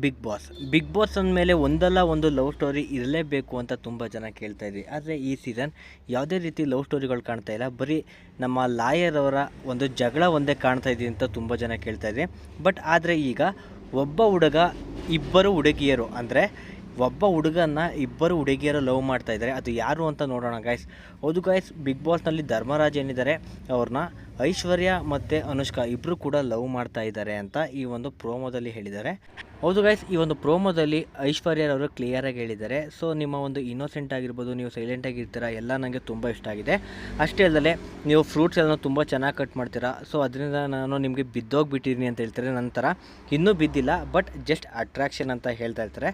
Big boss. Big boss ಅಂದಮೇಲೆ ಒಂದಲ್ಲ ಒಂದು ಲವ್ ಸ್ಟೋರಿ ಇರಲೇಬೇಕು ಅಂತ ತುಂಬ ಜನ ಕೇಳ್ತಾ ಇದ್ರಿ. ಆದರೆ ಈ ಸೀಸನ್ ಯಾವುದೇ ರೀತಿ ಲವ್ ಸ್ಟೋರಿಗಳು ಕಾಣ್ತಾ ಇಲ್ಲ. ಬರೀ ನಮ್ಮ ಲಾಯರ್ ಅವರ ಒಂದು ಜಗಳ ಒಂದೇ ಕಾಣ್ತಾ ಇದೆ ಅಂತ ತುಂಬ ಜನ ಕೇಳ್ತಾ ಇದ್ರಿ. ಬಟ್ ಆದರೆ ಈಗ ಒಬ್ಬ ಹುಡುಗ, ಇಬ್ಬರು ಹುಡುಗಿಯರು ಅಂದರೆ ಒಬ್ಬ ಹುಡುಗನ್ನ ಇಬ್ಬರು ಹುಡುಗಿಯರು ಲವ್ ಮಾಡ್ತಾ ಇದ್ದಾರೆ. ಅದು ಯಾರು ಅಂತ ನೋಡೋಣ ಗಾಯ್ಸ್ ಹೌದು ಗಾಯ್ಸ್ ಬಿಗ್ ಬಾಸ್ನಲ್ಲಿ ಧರ್ಮರಾಜ್ ಏನಿದ್ದಾರೆ, ಅವ್ರನ್ನ ಐಶ್ವರ್ಯ ಮತ್ತು ಅನುಷ್ಕಾ ಇಬ್ಬರು ಕೂಡ ಲವ್ ಮಾಡ್ತಾ ಇದ್ದಾರೆ ಅಂತ ಈ ಒಂದು ಪ್ರೋಮೋದಲ್ಲಿ ಹೇಳಿದ್ದಾರೆ. ಹೌದು ಗೈಸ್ ಈ ಒಂದು ಪ್ರೋಮೋದಲ್ಲಿ ಐಶ್ವರ್ಯರವರು ಕ್ಲಿಯರಾಗಿ ಹೇಳಿದ್ದಾರೆ. ಸೊ ನಿಮ್ಮ ಒಂದು ಇನ್ನೋಸೆಂಟ್ ಆಗಿರ್ಬೋದು, ನೀವು ಸೈಲೆಂಟ್ ಆಗಿರ್ತೀರಾ ಎಲ್ಲ ನನಗೆ ತುಂಬ ಇಷ್ಟ ಆಗಿದೆ. ಅಷ್ಟೇ ಅಲ್ಲದೆ, ನೀವು ಫ್ರೂಟ್ಸ್ ಎಲ್ಲ ತುಂಬ ಚೆನ್ನಾಗಿ ಕಟ್ ಮಾಡ್ತೀರಾ. ಸೊ ಅದರಿಂದ ನಾನು ನಿಮಗೆ ಬಿದ್ದೋಗ್ಬಿಟ್ಟಿದ್ದೀನಿ ಅಂತ ಹೇಳ್ತಾರೆ ನಂತರ ಇನ್ನೂ ಬಿದ್ದಿಲ್ಲ ಬಟ್ ಜಸ್ಟ್ ಅಟ್ರಾಕ್ಷನ್ ಅಂತ ಹೇಳ್ತಾ ಇರ್ತಾರೆ.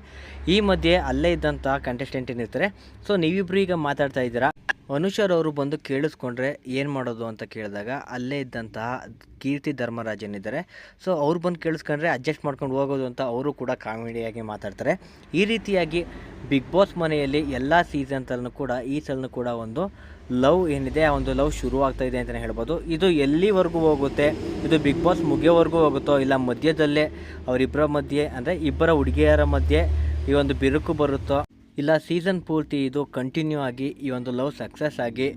ಈ ಮಧ್ಯೆ ಅಲ್ಲೇ ಇದ್ದಂಥ ಕಂಟೆಸ್ಟೆಂಟ್ ಏನಿರ್ತಾರೆ. ಸೊ ನೀವಿಬ್ರು ಈಗ ಮಾತಾಡ್ತಾ ಇದ್ದೀರಾ? ಅನುಷರ್ ಅವರು ಬಂದು ಕೇಳಿಸ್ಕೊಂಡ್ರೆ ಏನು ಮಾಡೋದು ಅಂತ ಕೇಳಿದಾಗ ಅಲ್ಲೇ ಇದ್ದಂತಹ ಕೀರ್ತಿ ಧರ್ಮರಾಜನಿದ್ದಾರೆ. ಸೊ ಅವ್ರು ಬಂದು ಕೇಳಿಸ್ಕೊಂಡ್ರೆ ಅಡ್ಜಸ್ಟ್ ಮಾಡ್ಕೊಂಡು ಹೋಗೋದು ಅಂತ ಅವರು ಕೂಡ ಕಾಮಿಡಿಯಾಗಿ ಮಾತಾಡ್ತಾರೆ. ಈ ರೀತಿಯಾಗಿ ಬಿಗ್ ಬಾಸ್ ಮನೆಯಲ್ಲಿ ಎಲ್ಲ ಸೀಸನ್ತಲ್ಲೂ ಕೂಡ, ಈ ಸಲನೂ ಕೂಡ ಒಂದು ಲವ್ ಏನಿದೆ, ಆ ಒಂದು ಲವ್ ಶುರು ಆಗ್ತಾ ಇದೆ ಅಂತಲೇ ಹೇಳ್ಬೋದು. ಇದು ಎಲ್ಲಿವರೆಗೂ ಹೋಗುತ್ತೆ? ಇದು ಬಿಗ್ ಬಾಸ್ ಮುಗಿಯೋವರೆಗೂ ಹೋಗುತ್ತೋ, ಇಲ್ಲ ಮಧ್ಯದಲ್ಲೇ ಅವರಿಬ್ಬರ ಮಧ್ಯೆ, ಅಂದರೆ ಇಬ್ಬರ ಹುಡುಗಿಯರ ಮಧ್ಯೆ ಈ ಒಂದು ಬಿರುಕು ಬರುತ್ತೋ? ಇಲ್ಲ ಸೀಸನ್ ಪೂರ್ತಿ ಇದು ಕಂಟಿನ್ಯೂ ಆಗಿ ಈ ಒಂದು ಲವ್ ಸಕ್ಸಸ್ ಆಗಿ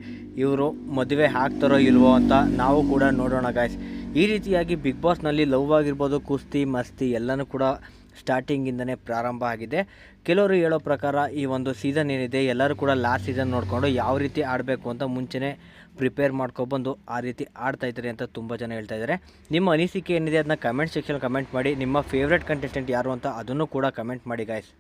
ಇವರು ಮದುವೆ ಆಗ್ತಾರೋ ಇಲ್ವೋ ಅಂತ ನಾವು ಕೂಡ ನೋಡೋಣ ಗಾಯ್ಸ್ ಈ ರೀತಿಯಾಗಿ ಬಿಗ್ ಬಾಸ್ನಲ್ಲಿ ಲವ್ ಆಗಿರ್ಬೋದು, ಕುಸ್ತಿ, ಮಸ್ತಿ ಎಲ್ಲನೂ ಕೂಡ ಸ್ಟಾರ್ಟಿಂಗಿಂದನೇ ಪ್ರಾರಂಭ ಆಗಿದೆ. ಕೆಲವರು ಹೇಳೋ ಪ್ರಕಾರ ಈ ಒಂದು ಸೀಸನ್ ಏನಿದೆ, ಎಲ್ಲರೂ ಕೂಡ ಲಾಸ್ಟ್ ಸೀಸನ್ ನೋಡಿಕೊಂಡು ಯಾವ ರೀತಿ ಆಡಬೇಕು ಅಂತ ಮುಂಚೆನೇ ಪ್ರಿಪೇರ್ ಮಾಡ್ಕೊಬಂದು ಆ ರೀತಿ ಆಡ್ತಾ ಇದ್ದಾರೆ ಅಂತ ತುಂಬ ಜನ ಹೇಳ್ತಾ ಇದ್ದಾರೆ. ನಿಮ್ಮ ಅನಿಸಿಕೆ ಏನಿದೆ ಅದನ್ನ ಕಮೆಂಟ್ ಸೆಕ್ಷನ್ ಕಮೆಂಟ್ ಮಾಡಿ. ನಿಮ್ಮ ಫೇವ್ರೆಟ್ ಕಂಟೆಸ್ಟೆಂಟ್ ಯಾರು ಅಂತ ಅದನ್ನು ಕೂಡ ಕಮೆಂಟ್ ಮಾಡಿ ಗಾಯ್ಸ್